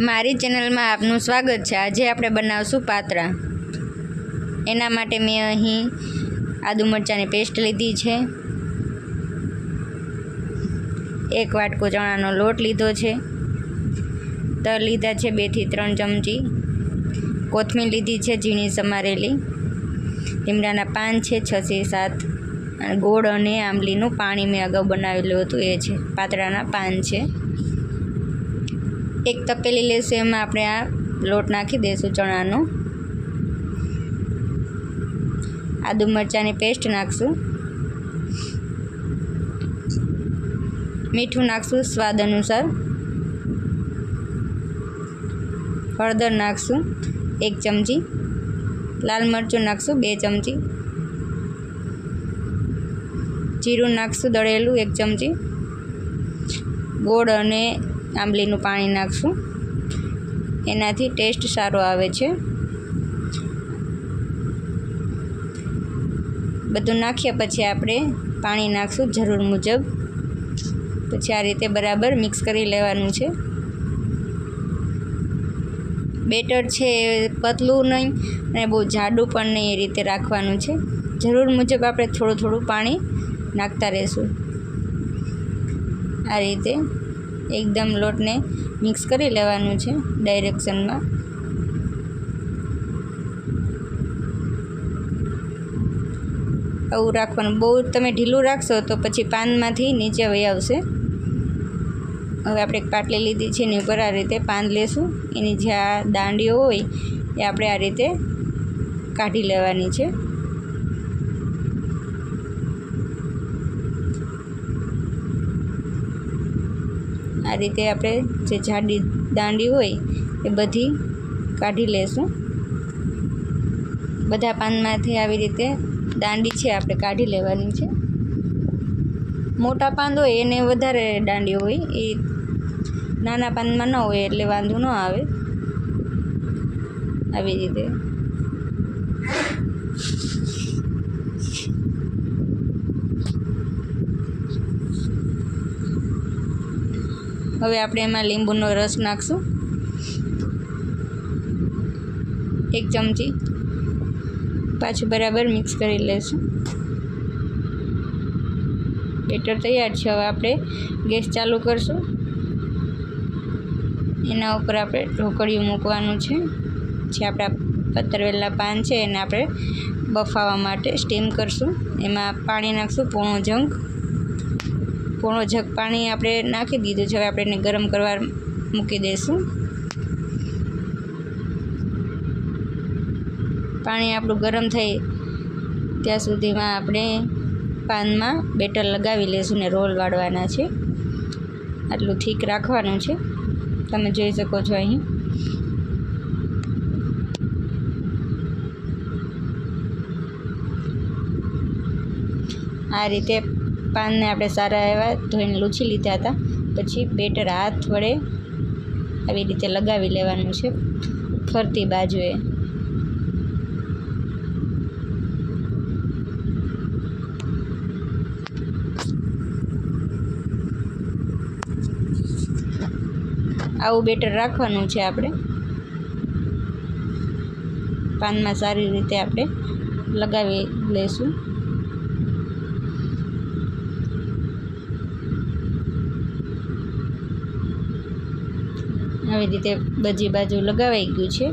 મારી ચેનલમાં આપનું સ્વાગત છે. આજે આપણે બનાવશું પાતરા. એના માટે મેં અહીં આદુ મરચાંની પેસ્ટ લીધી છે. એક વાટકો ચણાનો લોટ લીધો છે. તલ લીધા છે બેથી ત્રણ ચમચી. કોથમીર લીધી છે ઝીણી સમારેલી. લીમડાના પાન છે છથી સાત. ગોળ અને આંબલીનું પાણી મેં અગાઉ બનાવેલું હતું. એ છે પાતળાના પાન છે. એક તપેલી લેશું, એમાં આપણે આ લોટ નાખી દઈશું ચણાનો. આદુ મરચાંની પેસ્ટ નાખશું. મીઠું નાખશું સ્વાદ અનુસાર. હળદર નાખશું એક ચમચી. લાલ મરચું નાખશું બે ચમચી. જીરું નાખશું દળેલું એક ચમચી. ગોળ અને આંબલીનું પાણી નાખશું. એનાથી ટેસ્ટ સારો આવે છે. બધું નાખ્યા પછી આપણે પાણી નાખશું જરૂર મુજબ. પછી આ રીતે બરાબર મિક્સ કરી લેવાનું છે. બેટર છે પતલું નહીં અને બહુ જાડું પણ નહીં એ રીતે રાખવાનું છે. જરૂર મુજબ આપણે થોડું થોડું પાણી નાખતા રહેશું. આ રીતે એકદમ લોટને મિક્સ કરી લેવાનું છે ડાયરેક્શનમાં. આવું રાખવાનું. બહુ તમે ઢીલું રાખશો તો પછી પાનમાંથી નીચે વહી આવશે. હવે આપણે એક પાટલી લીધી છે એની ઉપર આ રીતે પાન લેશું. એની જે દાંડીઓ હોય એ આપણે આ રીતે કાઢી લેવાની છે. આ રીતે આપણે જે જાડી દાંડી હોય એ બધી કાઢી લેશું. બધા પાનમાંથી આવી રીતે દાંડી છે આપણે કાઢી લેવાની છે. મોટા પાન હોય એને વધારે દાંડી હોય. એ નાના પાનમાં ન હોય એટલે વાંધો ન આવે. આવી રીતે. હવે આપણે એમાં લીંબુનો રસ નાખશું. એક ચમચી. પાછું બરાબર મિક્સ કરી લઈશું બેટર તૈયાર છે. હવે આપણે ગેસ ચાલુ કરશું. એના ઉપર આપણે ઢોકળિયું મૂકવાનું છે. જે આપણા પતરવેલા પાન છે એને આપણે બફાવા માટે સ્ટીમ કરશું. એમાં પાણી નાખશું પોણો જંગ પોણો જગ પાણી આપણે નાખી દીધું છે. હવે આપણે એને ગરમ કરવા મૂકી દઈશું. પાણી આપણું ગરમ થાય ત્યાં સુધીમાં આપણે પાનમાં બેટર લગાવી લઈશું ને રોલ વાળવાના છે. આટલું ઠીક રાખવાનું છે. તમે જોઈ શકો છો અહીં. આ રીતે પાનને આપણે સારા એવા ધોઈને લૂછી લીધા હતા. પછી બેટર હાથ વડે આવી રીતે લગાવી લેવાનું છે ફરતી બાજુએ. આવું બેટર રાખવાનું છે આપણે. પાનમાં સારી રીતે આપણે લગાવી લઈશું. આવી રીતે બધી બાજુ લગાવાઈ ગયું છે.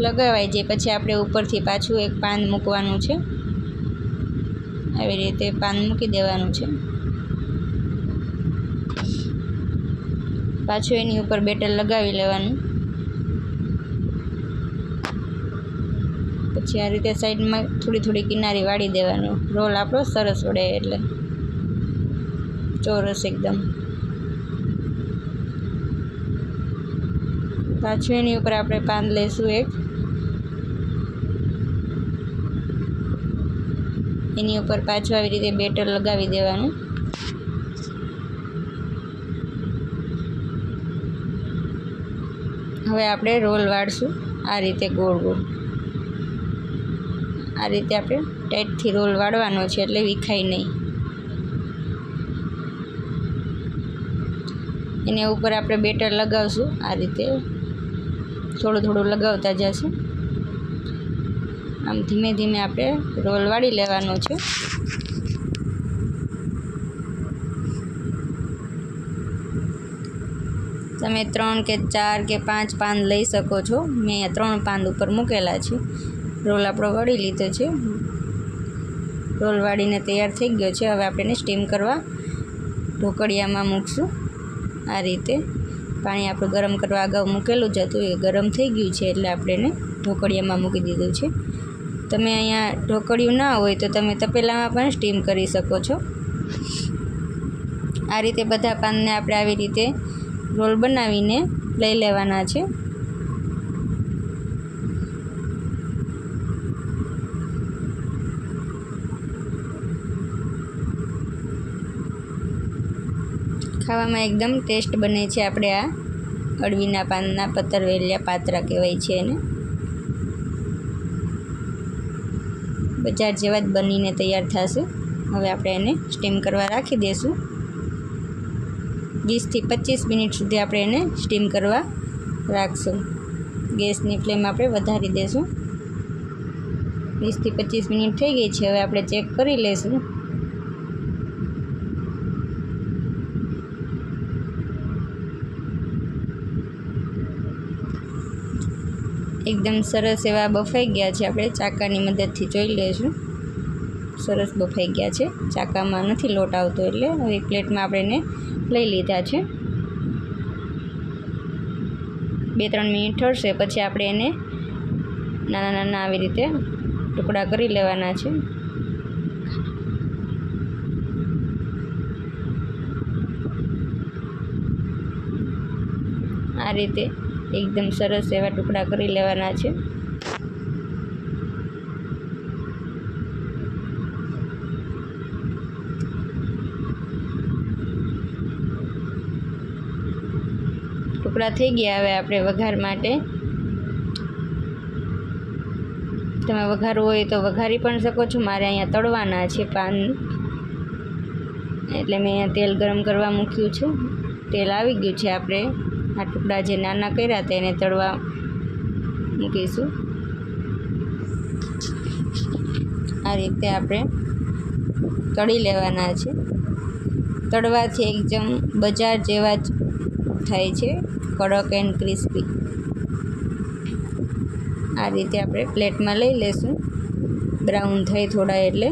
લગાવાઈ જાય પછી આપણે ઉપરથી પાછું એક પાન મૂકવાનું છે. આવી રીતે પાન મૂકી દેવાનું છે. પાછું એની ઉપર બેટર લગાવી લેવાનું. પછી આ રીતે સાઈડમાં થોડી થોડી કિનારી વાળી દેવાનું. રોલ આપણો સરસ વળે એટલે. ચોરસ એકદમ. પાછું એની ઉપર આપણે પાન લઈશું એક. એની ઉપર પાછું આવી રીતે બેટર લગાવી દેવાનું. હવે આપણે રોલ વાળશું. આ રીતે ગોળ ગોળ. આ રીતે આપણે ટાઈટથી રોલ વાળવાનો છે એટલે વિખાય નહીં. એને ઉપર આપણે બેટર લગાવશું. આ રીતે થોડું થોડું લગાવતા જશું. આમ ધીમે ધીમે આપણે રોલ વાળી લેવાનો છે. તમે ત્રણ કે ચાર કે પાંચ પાન લઈ શકો છો. મેં ત્રણ પાન ઉપર મૂકેલા છે. રોલ આપણો વળી લીધો છે. રોલ વાળીને તૈયાર થઈ ગયો છે. હવે આપણે એને સ્ટીમ કરવા ઢોકળિયામાં મૂકશું. આ રીતે પાણી આપણું ગરમ કરવા અગાઉ મૂકેલું જ હતું. એ ગરમ થઈ ગયું છે એટલે આપણે એને ઢોકળિયામાં મૂકી દીધું છે. તમે અહીંયા ઢોકળિયું ના હોય તો તમે તપેલામાં પણ સ્ટીમ કરી શકો છો. આ રીતે બધા પાનને આપણે આવી રીતે રોલ બનાવીને લઈ લેવાના છે. ખાવામાં એકદમ ટેસ્ટ બને છે આપણે આ. અળવીના પાનના પતરવેલિયા પાત્રા કહેવાય છે એને. બજાર જેવા જ બનીને તૈયાર થશે. હવે આપણે એને સ્ટીમ કરવા રાખી દઈશું વીસથી પચીસ મિનિટ સુધી આપણે એને સ્ટીમ કરવા રાખશું. ગેસની ફ્લેમ આપણે વધારી દઈશું વીસથી પચીસ મિનિટ થઈ ગઈ છે. હવે આપણે ચેક કરી લઈશું એકદમ સરસ એવા બફાઈ ગયા છે. આપણે ચાકાની મદદથી જોઈ લઈશું. સરસ બફાઈ ગયા છે. ચાકામાં નથી લોટ આવતો એટલે હવે પ્લેટમાં આપણે એને લઈ લીધા છે. બે ત્રણ મિનિટ ઠરશે, પછી આપણે એને નાના નાના આવી રીતે ટુકડા કરી લેવાના છે. આ રીતે એકદમ સરસ એવા ટુકડા કરી લેવાના છે. ટુકડા થઈ ગયા હવે આપણે વઘાર માટે. તમે વઘારવું હોય તો વઘારી પણ શકો છો. મારે અહીંયા તળવાના છે પાન. એટલે મેં અહીંયા તેલ ગરમ કરવા મૂક્યું છે. તેલ આવી ગયું છે આપણે. આ ટુકડા જે નાના કર્યા હતા એને તળવા મૂકીશું. આ રીતે આપણે તળી લેવાના છે. તળવાથી એકદમ બજાર જેવા જ થાય છે, કડક એન્ડ ક્રિસ્પી આ રીતે આપણે પ્લેટમાં લઈ લેશું. બ્રાઉન થઈ થોડા એટલે.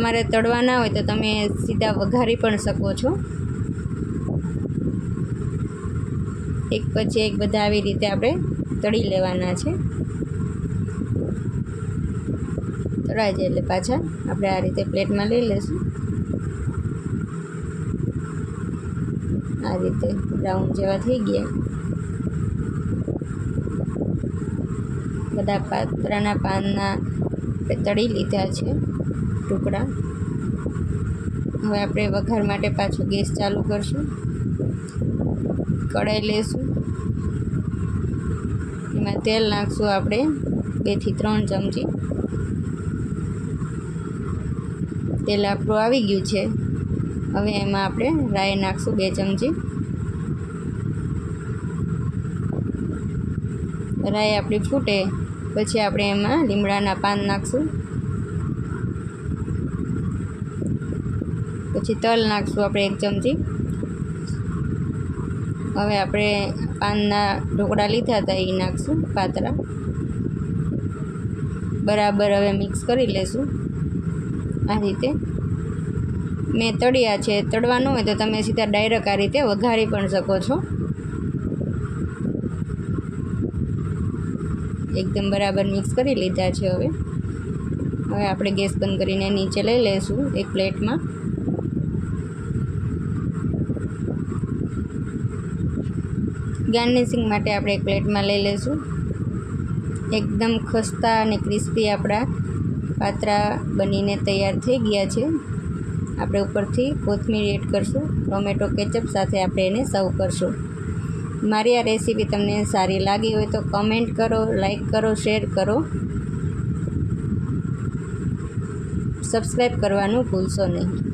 તમારે તળવા ના હોય તો તમે સીધા વઘારી પણ શકો છો. એક પછી એક બધા આવી રીતે આપણે તળી લેવાના છે. તળાઈ જાય એટલે પાછા આપણે આ રીતે પ્લેટમાં લઈ લઈશું આ રીતે બ્રાઉન જેવા થઈ ગયા. બધા પાત્રાના પાનના તળી લીધા છે. ટુકડા. હવે આપણે વઘાર માટે પાછો ગેસ ચાલુ કરશું. કઢાઈ લેશું. એમાં તેલ નાખશું આપણે બેથી ત્રણ ચમચી. તેલ આપણું આવી ગયું છે. હવે એમાં આપણે રાઈ નાખશું બે ચમચી. રાઈ આપણી ફૂટે. પછી આપણે એમાં લીમડાના પાન નાખશું. પછી તલ નાખશું આપણે એક ચમચી. હવે આપણે પાનના ઢોકળા લીધા હતા એ નાખશું પાતરા બરાબર હવે મિક્સ કરી લેશું. આ રીતે. મેં તળ્યા છે, તળવાનું હોય તો તમે સીધા ડાયરેક્ટ આ રીતે વઘારી પણ શકો છો. એકદમ બરાબર મિક્સ કરી લીધા છે હવે. હવે આપણે ગેસ બંધ કરીને નીચે લઈ લઈશું એક પ્લેટમાં. ગાર્નિશિંગ માટે આપણે એક પ્લેટમાં લઈ લઈશું. એકદમ ખસ્તા અને ક્રિસ્પી આપણા પાત્રા બનીને તૈયાર થઈ ગયા છે. આપણે ઉપરથી કોથમીર એડ કરશું, ટોમેટો કેચઅપ સાથે આપણે એને સર્વ કરશું. મારી આ રેસીપી તમને સારી લાગી હોય તો કમેન્ટ કરો લાઈક કરો શેર કરો. સબસ્ક્રાઈબ કરવાનું ભૂલશો નહીં.